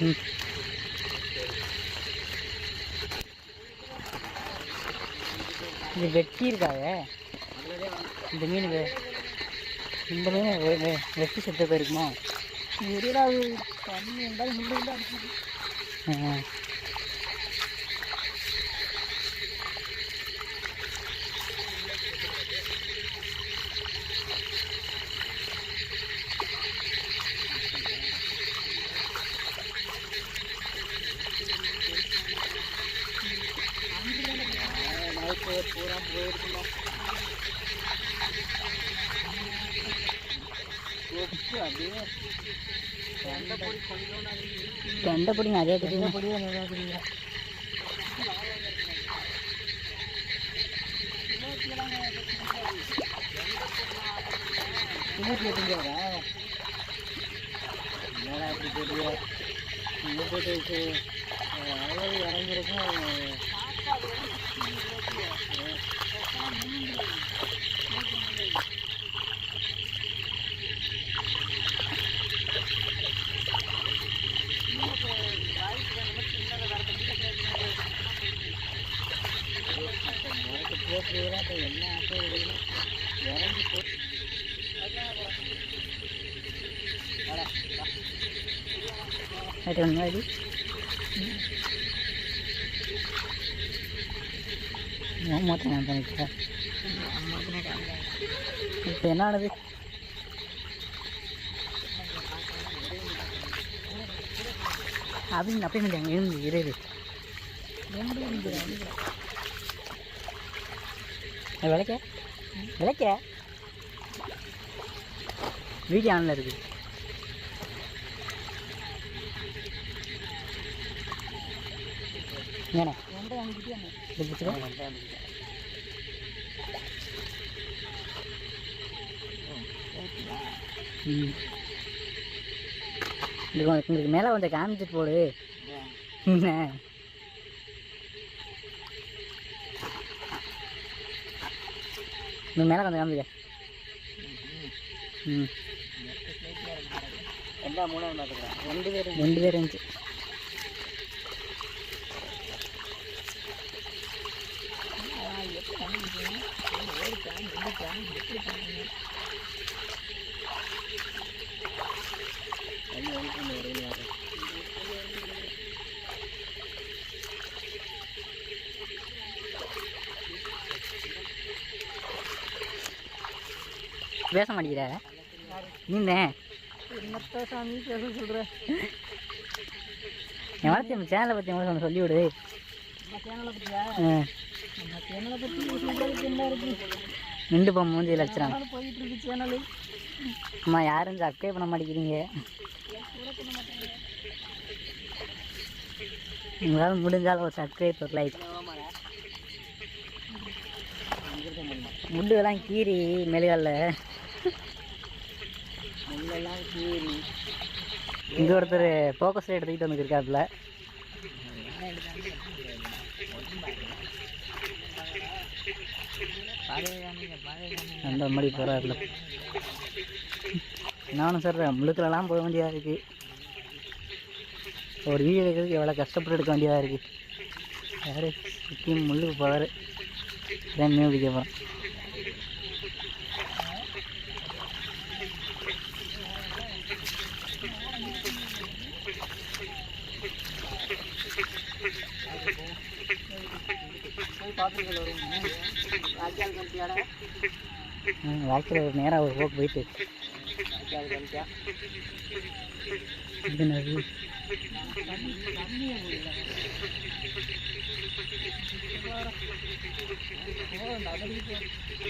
ம். இது வெட்டி இருக்காங்க இந்த மீன் வெ- இந்த மீன் வெட்டி செத்து போயிருக்குமா இருந்தால் பூரா போயிருக்குமா கொப்பு அப்படியே கெண்டை பிடி நிறைய தெரியும் பொடியாக நிறையா இருக்குதுங்க இருபத்தி எட்டுங்கிறதா என்னடா இப்படி போட்டியா போட்டு அளவு இறங்கிருக்கும் போட்டுறா இப்போ என்ன மொத்தம் நான் பண்ணிக்கிறேன் இப்போ என்ன ஆனது அப்படின்னு அப்பயே மாட்டாங்க இருந்து இரு இரு. அது விளக்க விளக்க வீடியோ ஆனில் இருக்குது ஏண்ணே உங்களுக்கு மேலே கொஞ்சம் காமிச்சிட்டு போடு. என்ன? இந்த மேலே கொஞ்சம் காமிக்க. ம். ரெண்டு பேரும். ரெண்டு பேர் பேச மாட்டேங்கிற நீந்தேன் என்னத்த சாமி பேச என் வளர்ச்சி நம்ம சேனலை பற்றி உங்களுக்கு சொல்லி விடு. நம்ம சேனலை நின்று மூஞ்சி லட்சம் போயிட்டு இருக்கு அம்மா யாரும் சப்ஸ்கிரைப் பண்ண மாட்டேங்கிறீங்க. உங்களால் முடிஞ்சால் ஒரு சப்ஸ்கிரைப் ஒரு லைக் முள்ளெல்லாம் கீறி மெழுகல்ல எல்லாம் கீறி இங்கே ஒருத்தர் ஃபோக்கஸ் எடுத்துக்கிட்டு வந்துருக்காப்புல. அந்த மாதிரி போகிறாருல நானும் சொல்கிறேன் முழுக்கலலாம் போக வேண்டியதாக இருக்குது ஒரு வீடு எடுக்கிறதுக்கு எவ்வளோ கஷ்டப்பட்டு எடுக்க வேண்டியதாக இருக்குது யார்? சுற்றி முள்ளுக்கு போகிறாரு இதான் மீன் பிடிக்க போகிறோம் வாழ்க்கையில் ஒரு நேராக ஒரு போக்கு போயிட்டு. என்னது?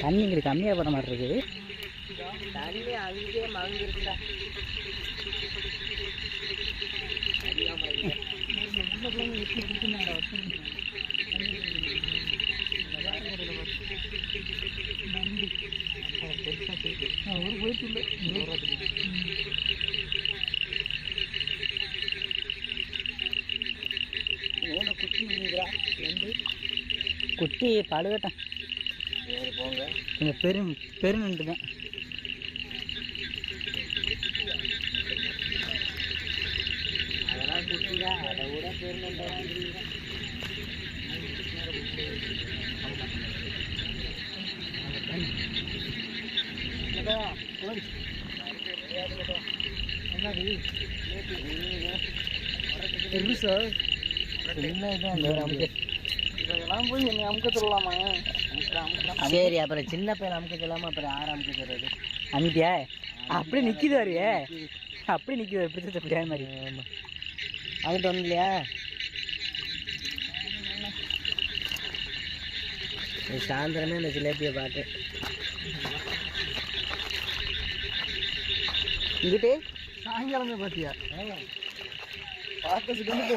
தண்ணி இங்கே கம்மியாக போகிற மாதிரி இருக்குது தண்ணி அங்கே போயிட்டு இல்லை ஒரு போயிட்டு இல்லை குட்டி பழுகட்டும் கொஞ்சம் பெரும் பெருநண்டு அதெல்லாம் குட்டிங்க அதை விட பெருநண்டு சார் இதெல்லாம் போய் என்னை அமுக்க சொல்லலாமா சரி அப்புறம் சின்ன பையன் அமுக்க சொல்லாம அப்புறம் யார் அமுக்க சொல்றது? அமுத்தியா அப்படி நிக்குது வாரியே அப்படி நிக்குது பிடிச்சது பிடியாத மாதிரி. அங்கிட்ட ஒன்றும் இல்லையா? சாயந்தரமே இந்த ஜிலேபியை பார்த்து இங்கிட்டு. சாயங்காலமே பார்த்தியா பார்க்க செகண்ட்